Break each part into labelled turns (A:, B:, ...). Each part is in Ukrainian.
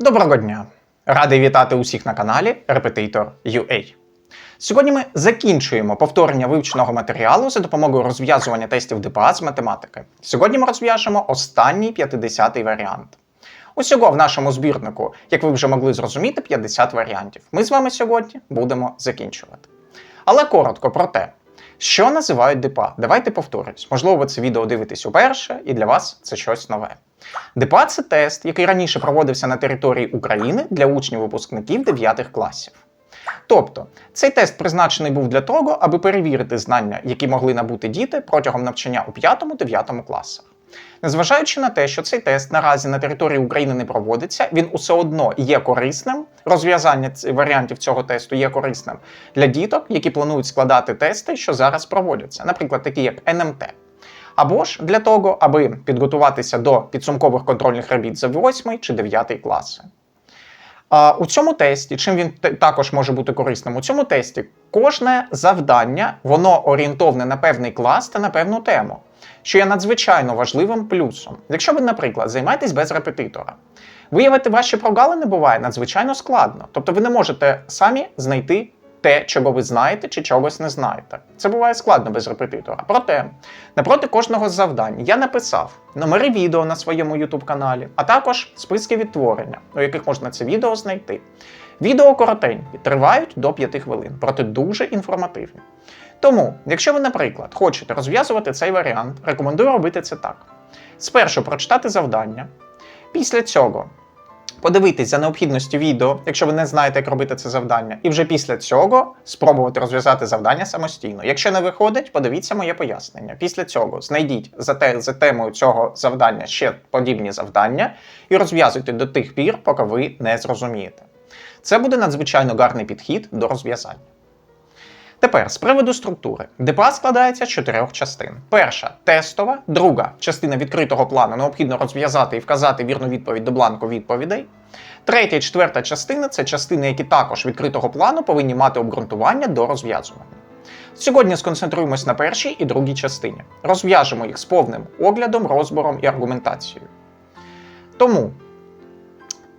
A: Доброго дня! Радий вітати усіх на каналі Repetitor.ua. Сьогодні ми закінчуємо повторення вивченого матеріалу за допомогою розв'язування тестів ДПА з математики. Сьогодні ми розв'яжемо останній 50-й варіант. Усього в нашому збірнику, як ви вже могли зрозуміти, 50 варіантів. Ми з вами сьогодні будемо закінчувати. Але коротко про те, що називають ДПА. Давайте повторюсь. Можливо, ви це відео дивитесь уперше, і для вас це щось нове. ДПА це тест, який раніше проводився на території України для учнів-випускників 9 класів. Тобто, цей тест призначений був для того, аби перевірити знання, які могли набути діти протягом навчання у 5-9 класах. Незважаючи на те, що цей тест наразі на території України не проводиться, він усе одно є корисним. Розв'язання варіантів цього тесту є корисним для діток, які планують складати тести, що зараз проводяться, наприклад, такі як НМТ. Або ж для того, аби підготуватися до підсумкових контрольних робіт за 8 чи 9 класи. У цьому тесті, чим він також може бути корисним, у цьому тесті кожне завдання воно орієнтовне на певний клас та на певну тему, що є надзвичайно важливим плюсом. Якщо ви, наприклад, займаєтесь без репетитора, виявити ваші прогалини буває надзвичайно складно. Тобто ви не можете самі знайти те, чого ви знаєте чи чогось не знаєте. Це буває складно без репетитора. Проте, напроти кожного з завдань я написав номери відео на своєму YouTube каналі, а також списки відтворення, у яких можна це відео знайти. Відео коротенькі, тривають до 5 хвилин, проте дуже інформативні. Тому, якщо ви, наприклад, хочете розв'язувати цей варіант, рекомендую робити це так: спершу прочитати завдання, після цього подивитись за необхідністю відео, якщо ви не знаєте, як робити це завдання, і вже після цього спробувати розв'язати завдання самостійно. Якщо не виходить, подивіться моє пояснення. Після цього знайдіть за, те, за темою цього завдання ще подібні завдання і розв'язуйте до тих пір, поки ви не зрозумієте. Це буде надзвичайно гарний підхід до розв'язання. Тепер з приводу структури. ДПА складається з чотирьох частин. Перша тестова, друга частина відкритого плану необхідно розв'язати і вказати вірну відповідь до бланку відповідей. Третя і четверта частина це частини, які також відкритого плану повинні мати обґрунтування до розв'язування. Сьогодні сконцентруємось на першій і другій частині. Розв'яжемо їх з повним оглядом, розбором і аргументацією. Тому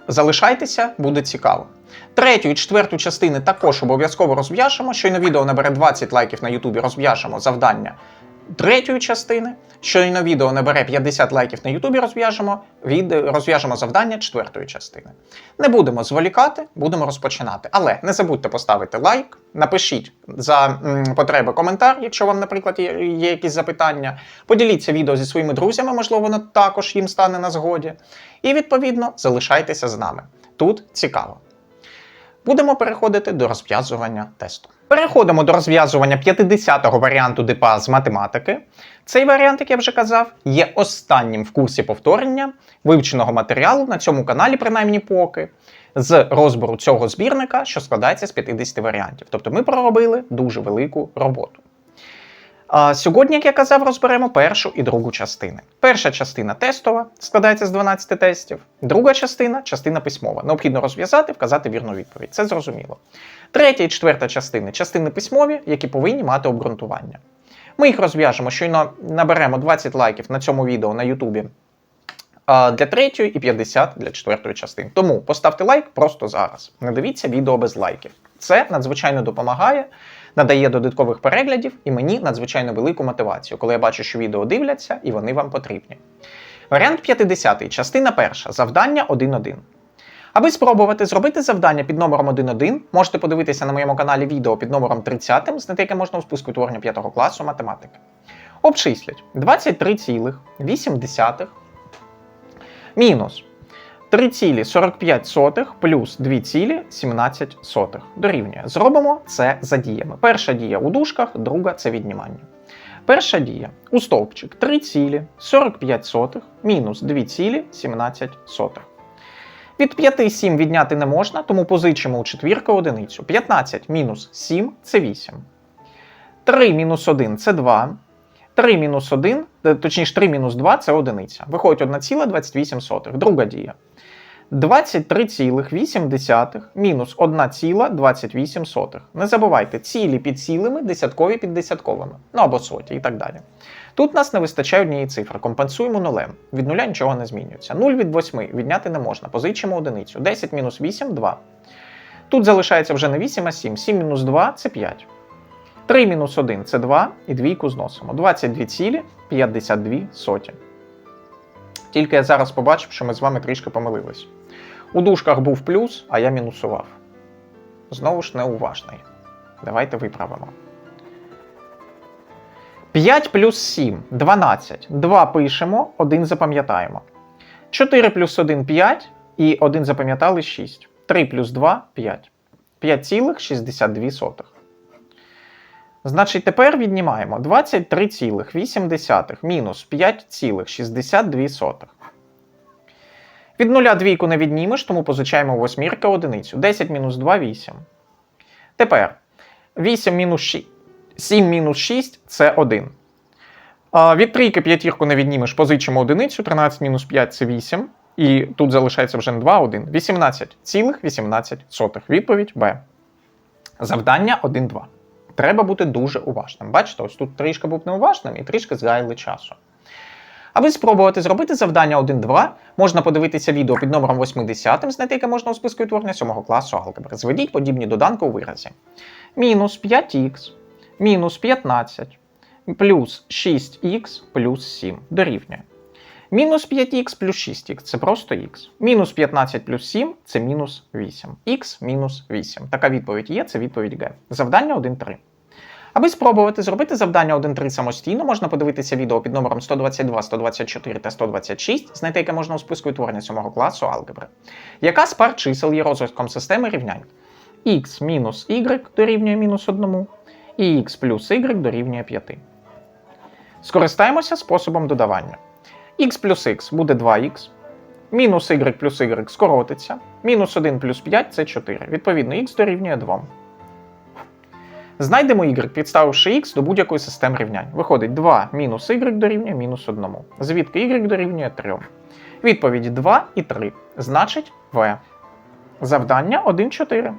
A: залишайтеся, буде цікаво. Третю і четверту частини також обов'язково розв'яжемо. Щойно відео набере 20 лайків на Ютубі, розв'яжемо завдання третьої частини. Щойно відео набере 50 лайків на Ютубі, розв'яжемо від... розв'яжемо завдання четвертої частини. Не будемо зволікати, будемо розпочинати. Але не забудьте поставити лайк, напишіть за потреби коментар, якщо вам, наприклад, є, є якісь запитання. Поділіться відео зі своїми друзями, можливо, воно також їм стане на згоді. І відповідно залишайтеся з нами. Тут цікаво. Будемо переходити до розв'язування тесту. Переходимо до розв'язування 50-го варіанту ДПА з математики. Цей варіант, як я вже казав, є останнім в курсі повторення вивченого матеріалу на цьому каналі, принаймні поки, з розбору цього збірника, що складається з 50 варіантів. Тобто ми проробили дуже велику роботу. А сьогодні, як я казав, розберемо першу і другу частини. Перша частина тестова, складається з 12 тестів. Друга частина частина письмова. Необхідно розв'язати, вказати вірну відповідь. Це зрозуміло. Третя і четверта частини частини письмові, які повинні мати обґрунтування. Ми їх розв'яжемо, щойно наберемо 20 лайків на цьому відео на Ютубі для третьої і 50 для четвертої частини. Тому поставте лайк просто зараз. Не дивіться відео без лайків. Це надзвичайно допомагає, надає додаткових переглядів і мені надзвичайно велику мотивацію, коли я бачу, що відео дивляться і вони вам потрібні. Варіант 50, частина перша. Завдання 1.1. Аби спробувати зробити завдання під номером 1.1, можете подивитися на моєму каналі відео під номером 30, знайти яке можна у списку творення 5 класу математики. Обчислять 23,8 мінус 3,45 плюс 2,17 дорівнює. Зробимо це за діями. Перша дія у дужках, друга це віднімання. Перша дія у стовпчик 3,45 мінус 2,17. Від 5 7 відняти не можна, тому позичимо у четвірку одиницю. 15 мінус 7 це 8. 3 мінус 1 це 2. 3 мінус 1, е, точніше 3 мінус 2 це одиниця. Виходить 1,28. Друга дія. 23,8 мінус 1,28. Не забувайте, цілі під цілими, десяткові під десятковими. Ну або соті і так далі. Тут нас не вистачає однієї цифри. Компенсуємо нулем. Від нуля нічого не змінюється. 0 від 8 відняти не можна. Позичимо одиницю. 10 мінус 8 2. Тут залишається вже не 8, а 7. 7 мінус 2 це 5. 3 мінус 1 це 2, і двійку зносимо. 22 цілі 52 соті. Тільки я зараз побачив, що ми з вами трішки помилились. У дужках був плюс, а я мінусував. Знову ж неуважний. Давайте виправимо. 5 плюс 7 12. 2 пишемо, 1 запам'ятаємо. 4 плюс 1 5 і 1 запам'ятали 6. 3 плюс 2 5. 5,62. Значить, тепер віднімаємо 23,8 мінус 5,62. Від нуля двійку не віднімеш, тому позичаємо восьмірка одиницю. 10 мінус 2 8. Тепер 8 мінус 6. 7 мінус 6 це 1. А, від трійки п'ятірку не віднімеш, позичимо одиницю. 13 мінус 5 це 8. І тут залишається вже не 2, а 1. 18,18. Відповідь Б. Завдання 1-2. Треба бути дуже уважним. Бачите, ось тут трішки був неуважним і трішки згаяли часу. Аби спробувати зробити завдання 1-2, можна подивитися відео під номером 80, знайти яке можна у списку відтворення 7 класу алгебри. Зведіть подібні доданки у виразі. Мінус 5х, мінус 15, плюс 6х плюс 7 дорівнює. Мінус 5х плюс 6х це просто х. Мінус 15 плюс 7 це мінус 8. Х мінус 8. Така відповідь є, це відповідь Г. Завдання 1-3. Аби спробувати зробити завдання 1-3 самостійно, можна подивитися відео під номером 122, 124 та 126, знайти яке можна у списку відтворення 7 класу алгебри. Яка з пар чисел є розвитком системи рівнянь? х мінус y дорівнює мінус 1, і х плюс y дорівнює 5. Скористаємося способом додавання. х плюс х буде 2х, мінус y плюс y скоротиться, мінус 1 плюс 5 це 4. Відповідно, х дорівнює 2. Знайдемо y, підставивши x до будь-якої системи рівнянь. Виходить 2 мінус y дорівнює мінус 1. Звідки y дорівнює 3. Відповідь 2 і 3. Значить В. Завдання 1-4.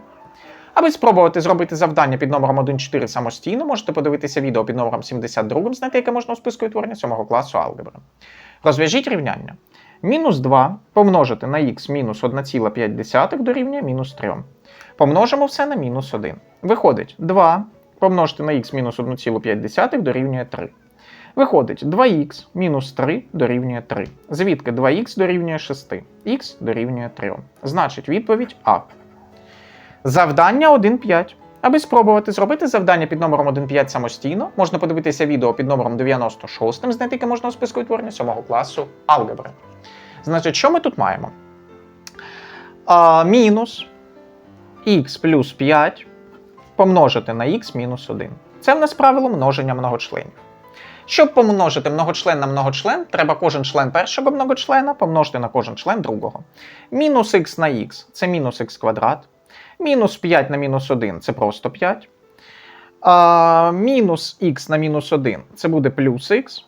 A: Аби спробувати зробити завдання під номером 1.4 самостійно, можете подивитися відео під номером 72, знайти яке можна у списку відтворення 7 класу алгебри. Розв'яжіть рівняння. Мінус 2 помножити на х мінус 1,5 дорівнює мінус 3. Помножимо все на мінус 1. Виходить 2 помножити на х мінус 1,5 дорівнює 3. Виходить 2х мінус 3 дорівнює 3. Звідки 2х дорівнює 6. Х дорівнює 3. Значить відповідь А. Завдання 1.5. Аби спробувати зробити завдання під номером 1.5 самостійно, можна подивитися відео під номером 96, знайти яке можна у списку відтворення 7 класу алгебри. Значить, що ми тут маємо? А, мінус х плюс 5 помножити на х мінус 1. Це в нас правило множення многочленів. Щоб помножити многочлен на многочлен, треба кожен член першого многочлена помножити на кожен член другого. Мінус х на х це мінус х квадрат. Мінус 5 на мінус 1 це просто 5. А, мінус х на мінус 1 це буде плюс х.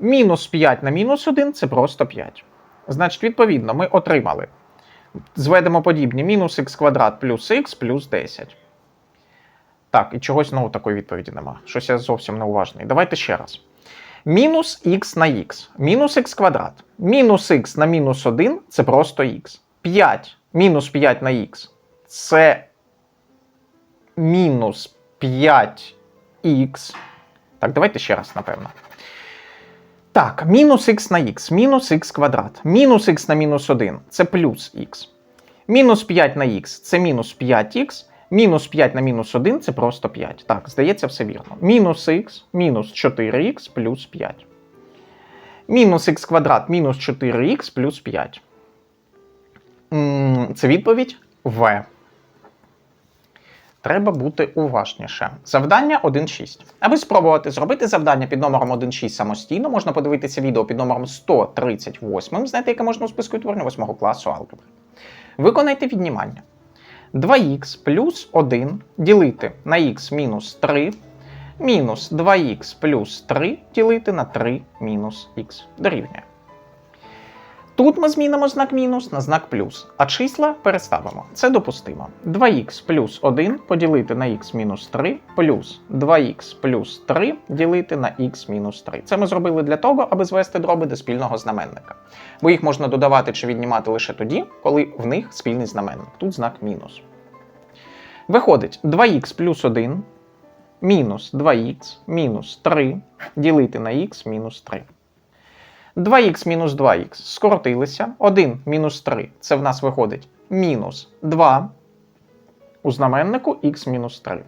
A: Мінус 5 на мінус 1 це просто 5. Значить, відповідно, ми отримали. Зведемо подібні мінус х квадрат плюс х плюс 10. Так, і чогось знову такої відповіді нема. Щось я зовсім неуважний. Давайте ще раз. Мінус х на х. Мінус х квадрат. Мінус х на мінус 1 це просто х. 5 мінус 5 на х це мінус 5х. Так, давайте ще раз, напевно. Так, мінус х на х, мінус х квадрат. Мінус х на мінус 1 це плюс х. Мінус 5 на х це мінус 5х. Мінус 5 на мінус 1 це просто 5. Так, здається, все вірно. Мінус х мінус 4х плюс 5. Мінус х квадрат мінус 4х плюс 5. М, Це відповідь В. Треба бути уважніше. Завдання 1.6. Аби спробувати зробити завдання під номером 1.6 самостійно, можна подивитися відео під номером 138, знайти яке можна у списку відтворення 8 класу алгебри. Виконайте віднімання. 2х плюс 1 ділити на х мінус 3, мінус 2х плюс 3 ділити на 3 мінус х дорівнює. Тут ми змінимо знак мінус на знак плюс, а числа переставимо. Це допустимо. 2х плюс 1 поділити на х мінус 3 плюс 2х плюс 3 ділити на х мінус 3. Це ми зробили для того, аби звести дроби до спільного знаменника. Бо їх можна додавати чи віднімати лише тоді, коли в них спільний знаменник. Тут знак мінус. Виходить 2х плюс 1 мінус 2х мінус 3 ділити на х мінус 3. 2х мінус 2х скоротилися. 1 мінус 3 це в нас виходить мінус 2 у знаменнику х мінус 3.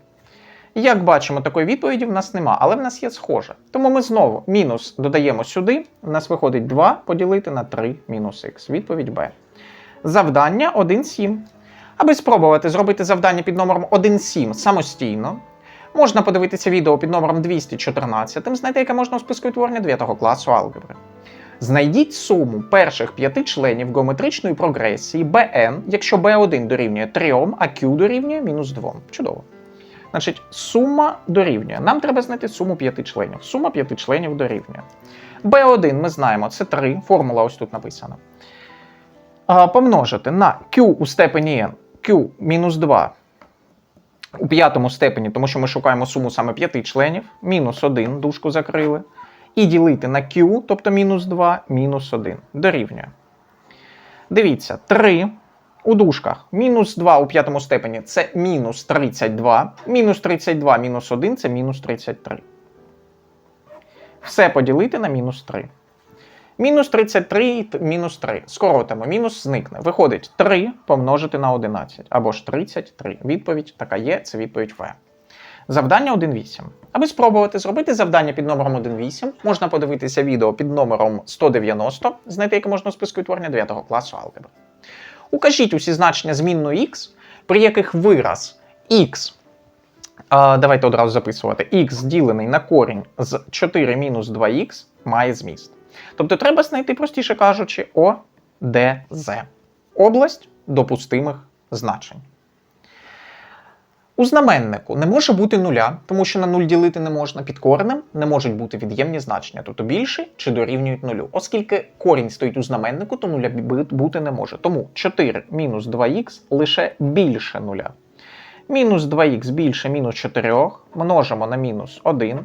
A: Як бачимо, такої відповіді в нас нема, але в нас є схоже. Тому ми знову мінус додаємо сюди, в нас виходить 2 поділити на 3 мінус х. Відповідь Б. Завдання 1,7. Аби спробувати зробити завдання під номером 1,7 самостійно, можна подивитися відео під номером 214, знайти яке можна у списку відтворення 9 класу алгебри. Знайдіть суму перших п'яти членів геометричної прогресії Bn, якщо b1 дорівнює 3, а q дорівнює мінус 2. Чудово. Значить, сума дорівнює. Нам треба знайти суму п'яти членів. Сума п'яти членів дорівнює. b1 ми знаємо, це 3, формула ось тут написана. Помножити на q у степені n, q мінус 2 у п'ятому степені, тому що ми шукаємо суму саме п'яти членів, мінус 1, дужку закрили. І ділити на q, тобто мінус 2, мінус 1. Дорівнює. Дивіться, 3 у дужках. Мінус 2 у п'ятому степені це мінус 32. Мінус 32 мінус 1 це мінус 33. Все поділити на мінус 3. Мінус 33 і мінус 3. Скоротимо, мінус зникне. Виходить 3 помножити на 11. Або ж 33. Відповідь така є, це відповідь В. Завдання 1.8. Аби спробувати зробити завдання під номером 1.8, можна подивитися відео під номером 190, знайти яке можна у списку відтворення 9 класу алгебри. Укажіть усі значення змінної x, при яких вираз x, давайте одразу записувати, x ділений на корінь з 4 мінус 2х має зміст. Тобто треба знайти, простіше кажучи, ОДЗ. Область допустимих значень. У знаменнику не може бути нуля, тому що на нуль ділити не можна. Під коренем не можуть бути від'ємні значення, тобто більше чи дорівнюють нулю. Оскільки корінь стоїть у знаменнику, то нуля бути не може. Тому 4 мінус 2х лише більше нуля. Мінус 2х більше мінус 4 множимо на мінус 1.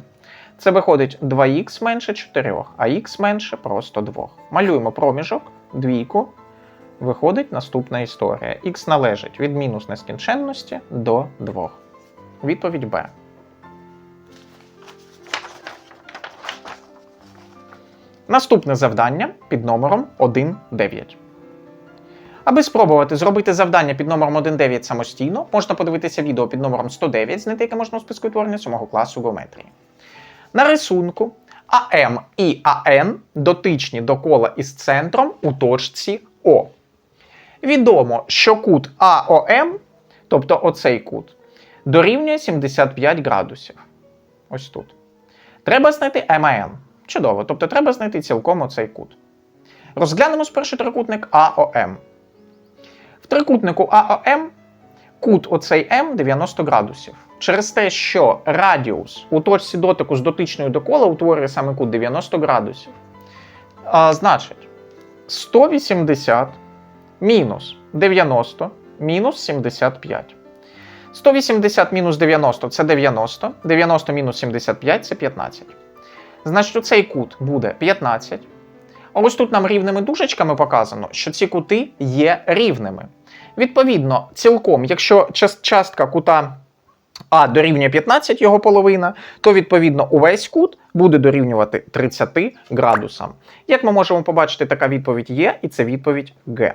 A: Це виходить 2х менше 4, а х менше просто 2. Малюємо проміжок, двійку. Виходить наступна історія. Х належить від мінус нескінченності до 2. Відповідь Б. Наступне завдання під номером 1.9. Аби спробувати зробити завдання під номером 1.9 самостійно, можна подивитися відео під номером 109, знайти яке можна у списку відтворення 7 класу геометрії. На рисунку АМ і АН дотичні до кола із центром у точці О. Відомо, що кут АОМ, тобто оцей кут, дорівнює 75 градусів. Ось тут. Треба знайти МАН. Чудово, тобто треба знайти цілком оцей кут. Розглянемо спершу трикутник АОМ. В трикутнику АОМ кут оцей М 90 градусів. Через те, що радіус у точці дотику з дотичною до кола утворює саме кут 90 градусів. А, Значить, 180 мінус 90 мінус 75. 180 мінус 90 це 90. 90 мінус 75 це 15. Значить, у цей кут буде 15. А ось тут нам рівними дужечками показано, що ці кути є рівними. Відповідно, цілком, якщо частка кута А дорівнює 15 його половина, то відповідно увесь кут буде дорівнювати 30 градусам. Як ми можемо побачити, така відповідь є, і це відповідь Г.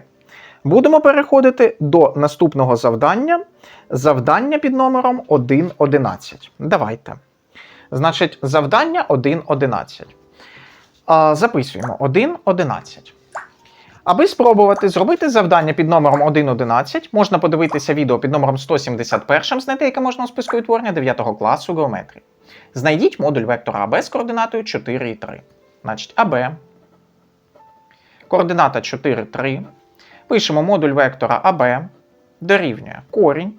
A: Будемо переходити до наступного завдання. Завдання під номером 1.11. Давайте. Значить, завдання 1.11. Записуємо 1.11. Аби спробувати зробити завдання під номером 1.11, можна подивитися відео під номером 171, знайти яке можна у списку відтворення 9 класу геометрії. Знайдіть модуль вектора АБ з координатою 4 і 3. Значить, АБ. Координата 4, 3. Пишемо модуль вектора АБ дорівнює корінь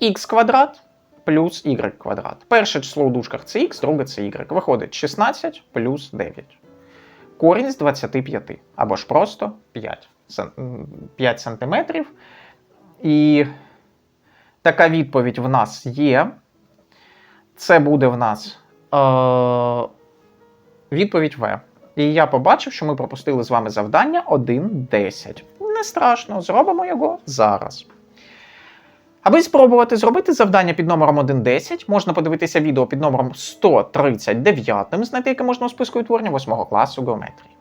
A: х квадрат плюс y квадрат. Перше число у дужках це х, друге це y. Виходить 16 плюс 9. Корінь з 25, або ж просто 5, 5 сантиметрів. І така відповідь в нас є. Це буде в нас е, відповідь В. І я побачив, що ми пропустили з вами завдання 1.10. Не страшно, зробимо його зараз. Аби спробувати зробити завдання під номером 1.10, можна подивитися відео під номером 139, знайти яке можна у списку утворення 8 класу геометрії.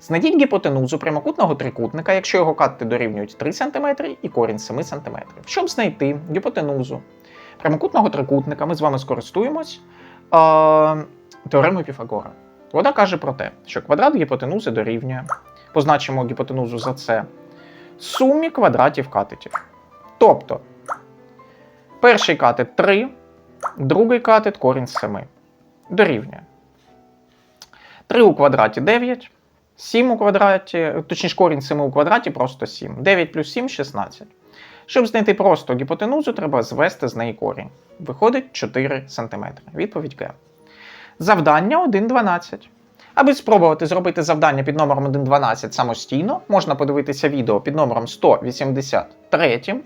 A: Знайдіть гіпотенузу прямокутного трикутника, якщо його кати дорівнюють 3 см і корінь 7 см. Щоб знайти гіпотенузу прямокутного трикутника, ми з вами скористуємось е, теоремою Піфагора. Вона каже про те, що квадрат гіпотенузи дорівнює. Позначимо гіпотенузу за це сумі квадратів катетів. Тобто, перший катет 3, другий катет корінь з 7. Дорівнює. 3 у квадраті 9, 7 у квадраті, точніше корінь 7 у квадраті просто 7. 9 плюс 7 16. Щоб знайти просто гіпотенузу, треба звести з неї корінь. Виходить 4 см. Відповідь Г. Завдання 1.12. Аби спробувати зробити завдання під номером 1.12 самостійно, можна подивитися відео під номером 183,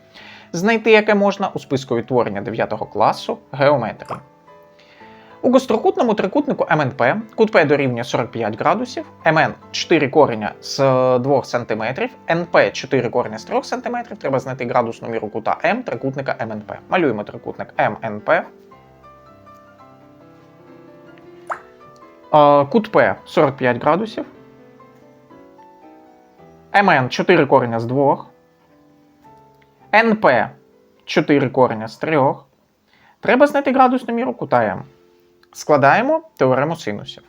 A: знайти яке можна у списку відтворення 9 класу геометрії. У гострокутному трикутнику МНП кут П дорівнює 45 градусів, МН 4 кореня з 2 см, НП 4 кореня з 3 см. Треба знайти градусну міру кута М трикутника МНП. Малюємо трикутник МНП. Кут П 45 градусів. МН 4 кореня з 2. НП 4 кореня з 3. Треба знайти градусну міру кута М. Складаємо теорему синусів.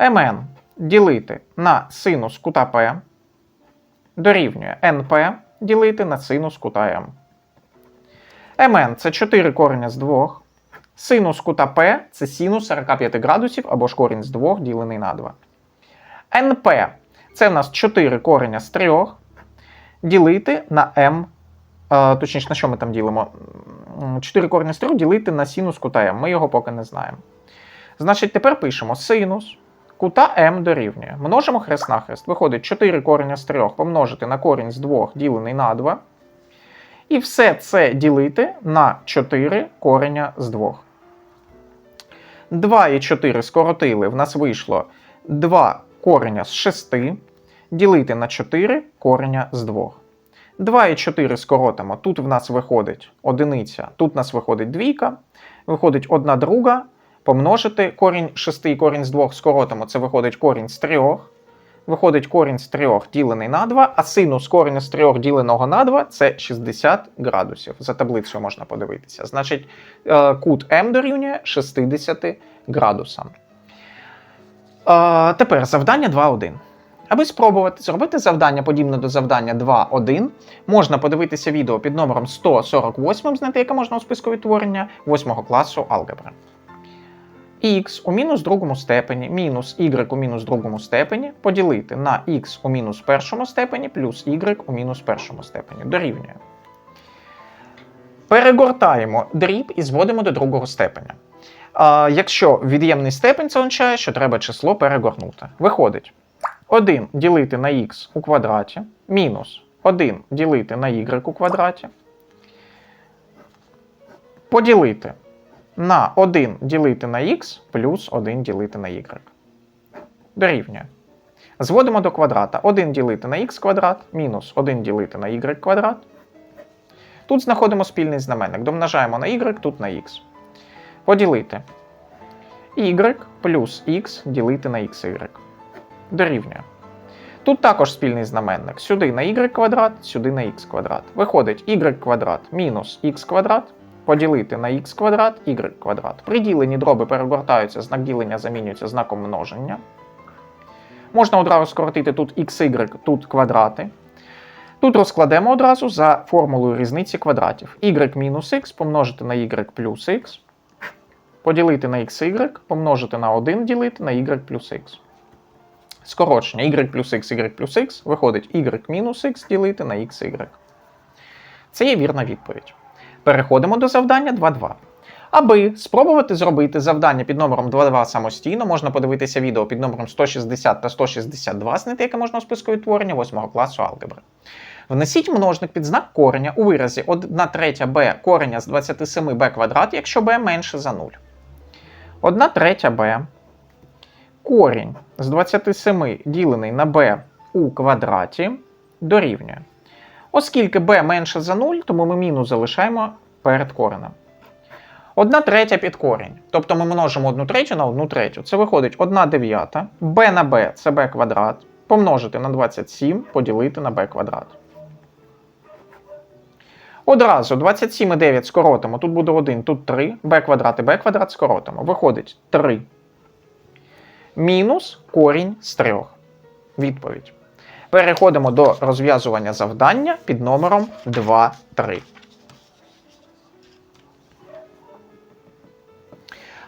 A: МН ділити на синус кута П дорівнює НП ділити на синус кута М. МН це 4 кореня з 2. Синус кута П це синус 45 градусів або ж корінь з 2 ділений на 2. НП це в нас 4 кореня з 3 ділити на М. Точніше, на що ми там ділимо? 4 кореня з 3 ділити на синус кута М. Ми його поки не знаємо. Значить, тепер пишемо синус кута М дорівнює. Множимо хрест на хрест. Виходить 4 кореня з 3 помножити на корінь з 2 ділений на 2. І все це ділити на 4 кореня з 2. 2 і 4 скоротили, в нас вийшло 2 кореня з 6, ділити на 4 кореня з 2. 2 і 4 скоротимо. Тут в нас виходить одиниця, тут в нас виходить двійка, виходить 1 друга, помножити корінь 6 і корінь з 2 скоротимо, це виходить корінь з 3. Виходить корінь з 3 ділений на 2, а синус кореня з 3 діленого на 2 це 60 градусів. За таблицею можна подивитися. Значить, е, кут М дорівнює 60 градусам. Е, Тепер завдання 2.1. Аби спробувати зробити завдання подібне до завдання 2.1, можна подивитися відео під номером 148, знайти яке можна у списку відтворення 8 класу алгебри. Х у мінус другому степені мінус y у мінус другому степені поділити на х у мінус першому степені плюс y у мінус першому степені. Дорівнює. Перегортаємо дріб і зводимо до другого степеня. А, якщо від'ємний степень, це означає, що треба число перегорнути. Виходить 1 ділити на х у квадраті мінус 1 ділити на y у квадраті. Поділити на 1 ділити на х плюс 1 ділити на y. Дорівнює. Зводимо до квадрата 1 ділити на х квадрат мінус 1 ділити на y квадрат. Тут знаходимо спільний знаменник. Домножаємо на y, тут на х. Поділити y плюс х ділити на xy. Дорівнює. Тут також спільний знаменник. Сюди на y квадрат, сюди на х квадрат. Виходить y квадрат мінус х квадрат поділити на х квадрат, y квадрат. При діленні дроби перегортаються, знак ділення замінюється знаком множення. Можна одразу скоротити тут xy, тут квадрати. Тут розкладемо одразу за формулою різниці квадратів. y мінус х помножити на y плюс х, поділити на xy, помножити на 1 ділити на y плюс х. Скорочення y плюс x, y плюс х виходить y мінус х ділити на xy. Це є вірна відповідь. Переходимо до завдання 2.2. Аби спробувати зробити завдання під номером 22 самостійно, можна подивитися відео під номером 160 та 162, знайти яке можна у списку відтворення 8 класу алгебри. Внесіть множник під знак кореня у виразі 1 третя b кореня з 27b квадрат, якщо b менше за 0. 1 третя b корінь з 27 ділений на b у квадраті дорівнює. Оскільки b менше за 0, тому ми мінус залишаємо перед коренем. 1 третя під корінь. Тобто ми множимо 1 третю на 1 третю. Це виходить 1 дев'ята. b на b це b квадрат. Помножити на 27, поділити на b квадрат. Одразу 27 і 9 скоротимо. Тут буде 1, тут 3. b квадрат і b квадрат скоротимо. Виходить 3. Мінус корінь з 3. Відповідь. Переходимо до розв'язування завдання під номером 2, 3.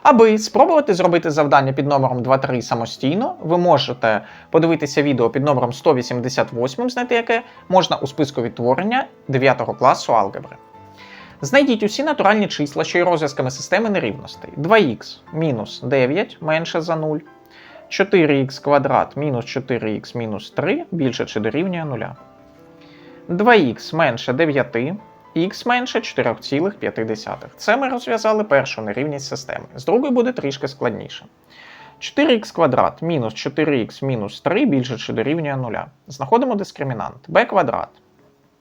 A: Аби спробувати зробити завдання під номером 2.3 самостійно, ви можете подивитися відео під номером 188, знайти яке можна у списку відтворення 9 класу алгебри. Знайдіть усі натуральні числа, що є розв'язками системи нерівностей. 2х мінус 9 менше за 0, 4х квадрат мінус 4х мінус 3 більше чи дорівнює 0. 2х менше 9, х менше 4,5. Це ми розв'язали першу нерівність системи. З другої буде трішки складніше. 4х квадрат мінус 4х мінус 3 більше чи дорівнює 0. Знаходимо дискримінант. b квадрат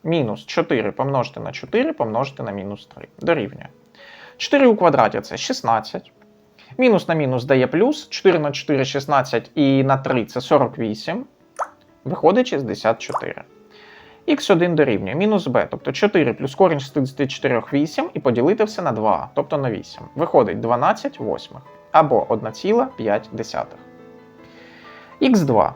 A: мінус 4 помножити на 4 помножити на мінус 3. Дорівнює. 4 у квадраті це 16. Мінус на мінус дає плюс. 4 на 4 16 і на 3 це 48. Виходить 64 х1 дорівнює мінус b, тобто 4 плюс корінь 64 8 і поділити все на 2, тобто на 8. Виходить 12 восьмих або 1,5. х2.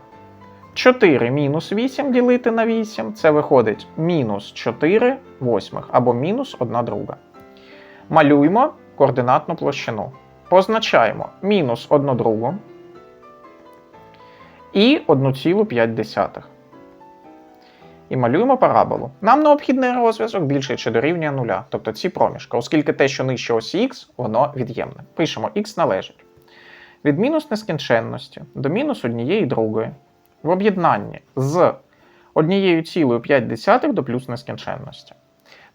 A: 4 мінус 8 ділити на 8, це виходить мінус 4 восьмих або мінус 1 друга. Малюємо координатну площину. Позначаємо мінус 1 другу і 1,5 і малюємо параболу. Нам необхідний розв'язок більше чи дорівнює нуля, тобто ці проміжки, оскільки те, що нижче осі х, воно від'ємне. Пишемо х належить від мінус нескінченності до мінус однієї другої в об'єднанні з однією цілою 5 до плюс нескінченності.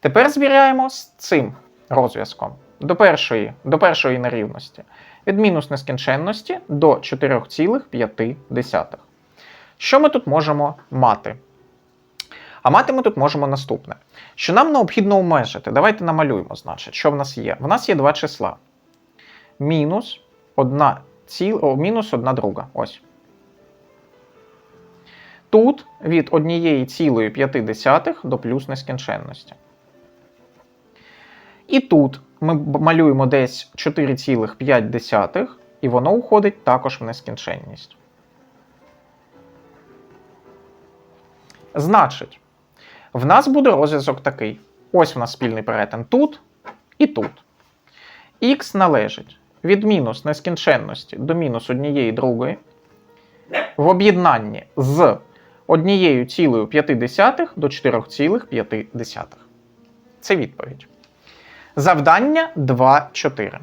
A: Тепер звіряємо з цим розв'язком до першої, до першої нерівності від мінус нескінченності до 4,5. Що ми тут можемо мати? А мати ми тут можемо наступне. Що нам необхідно умежити? Давайте намалюємо, значить, що в нас є. В нас є два числа. Мінус одна ціл... О, мінус одна друга. Ось. Тут від 1,5 до плюс нескінченності. І тут ми малюємо десь 4,5, і воно уходить також в нескінченність. Значить, в нас буде розв'язок такий. Ось в нас спільний перетин тут і тут. Х належить від мінус нескінченності до мінус однієї другої в об'єднанні з 1,5 до 4,5. Це відповідь. Завдання 2.4.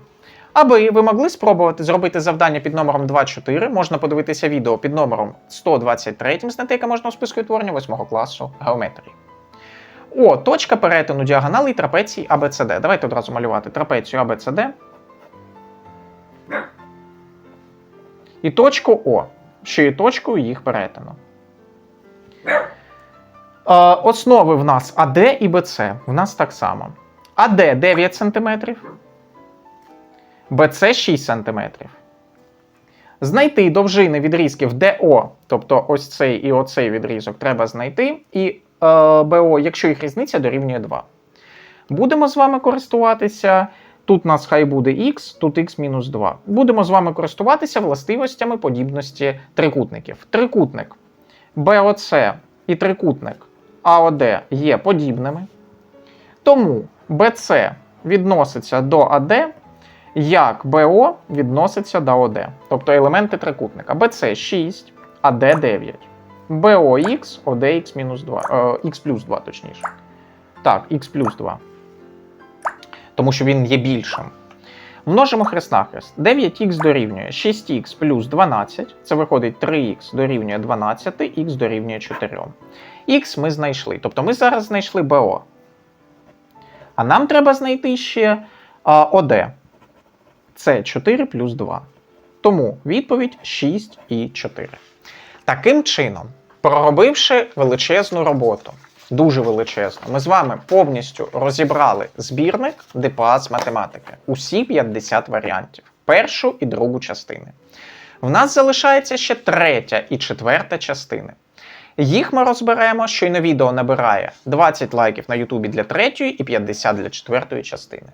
A: Аби ви могли спробувати зробити завдання під номером 2.4, можна подивитися відео під номером 123, знайти яке можна у списку відтворення 8 класу геометрії. О, точка перетину діагоналей трапеції ABCD. Давайте одразу малювати трапецію ABCD. І точку О, що є точкою їх перетину. Е, основи в нас АД і БЦ. В нас так само. АД 9 см. БЦ 6 см. Знайти довжини відрізків ДО, тобто ось цей і оцей відрізок треба знайти. І Е, БО, якщо їх різниця дорівнює 2. Будемо з вами користуватися. Тут у нас хай буде x, тут x мінус 2. Будемо з вами користуватися властивостями подібності трикутників. Трикутник BOC і трикутник AOD є подібними. Тому BC відноситься до AD, як BO відноситься до OD. Тобто елементи трикутника. BC 6, AD 9. BOX, ODX мінус 2, е, X плюс 2, точніше. Так, X плюс 2. Тому що він є більшим. Множимо хрест-нахрест. 9х дорівнює 6х плюс 12. Це виходить 3х дорівнює 12, х дорівнює 4. Х ми знайшли. Тобто ми зараз знайшли БО. А нам треба знайти ще а, ОД. Це 4 плюс 2. Тому відповідь 6 і 4. Таким чином, проробивши величезну роботу, дуже величезну, ми з вами повністю розібрали збірник ДПА математики. Усі 50 варіантів, першу і другу частини. В нас залишається ще третя і четверта частини. Їх ми розберемо, щойно відео набирає 20 лайків на Ютубі для третьої і 50 для четвертої частини.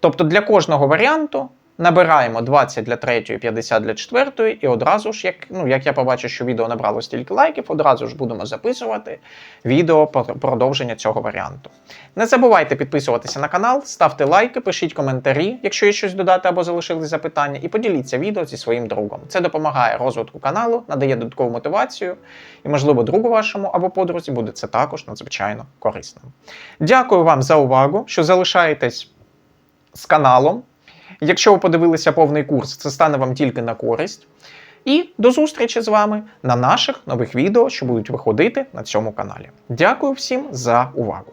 A: Тобто для кожного варіанту набираємо 20 для третьої, 50 для четвертої, і одразу ж, як, ну, як я побачу, що відео набрало стільки лайків, одразу ж будемо записувати відео про продовження цього варіанту. Не забувайте підписуватися на канал, ставте лайки, пишіть коментарі, якщо є щось додати або залишили запитання, і поділіться відео зі своїм другом. Це допомагає розвитку каналу, надає додаткову мотивацію, і, можливо, другу вашому або подрузі буде це також надзвичайно корисним. Дякую вам за увагу, що залишаєтесь з каналом. Якщо ви подивилися повний курс, це стане вам тільки на користь. І до зустрічі з вами на наших нових відео, що будуть виходити на цьому каналі. Дякую всім за увагу!